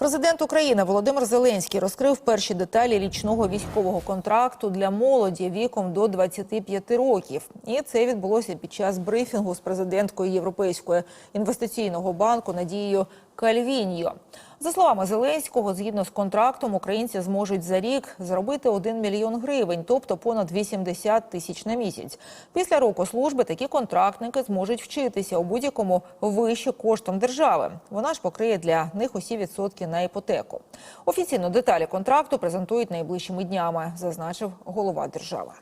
Президент України Володимир Зеленський розкрив перші деталі річного військового контракту для молоді віком до 25 років. І це відбулося під час брифінгу з президенткою Європейського інвестиційного банку Надією Кальвіньо. За словами Зеленського, згідно з контрактом, українці зможуть за рік заробити 1 мільйон гривень, тобто понад 80 тисяч на місяць. Після року служби такі контрактники зможуть вчитися у будь-якому вище коштом держави. Вона ж покриє для них усі відсотки на іпотеку. Офіційно деталі контракту презентують найближчими днями, зазначив голова держави.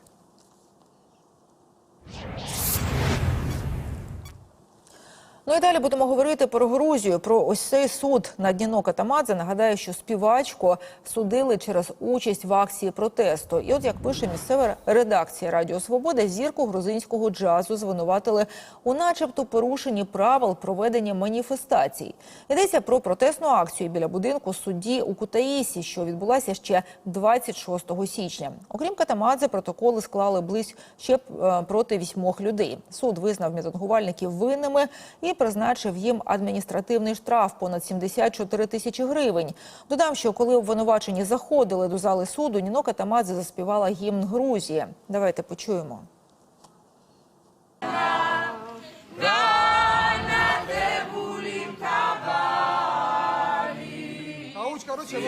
Ну і далі будемо говорити про Грузію, про ось цей суд на Дніно Катамадзе. Нагадаю, що співачку судили через участь в акції протесту. І от як пише місцева редакція Радіо Свобода, зірку грузинського джазу звинуватили у, начебто, порушенні правил проведення маніфестацій. Йдеться про протестну акцію біля будинку судді у Кутаїсі, що відбулася ще 26 січня. Окрім Катамадзе, протоколи склали близько ще е, проти вісьмох людей. Суд визнав мітингувальників винними і призначив їм адміністративний штраф понад 74 тисячі гривень. Додам, що коли обвинувачені заходили до зали суду, Ніно Катамадзе заспівала гімн Грузії. Давайте почуємо. Короче, вот.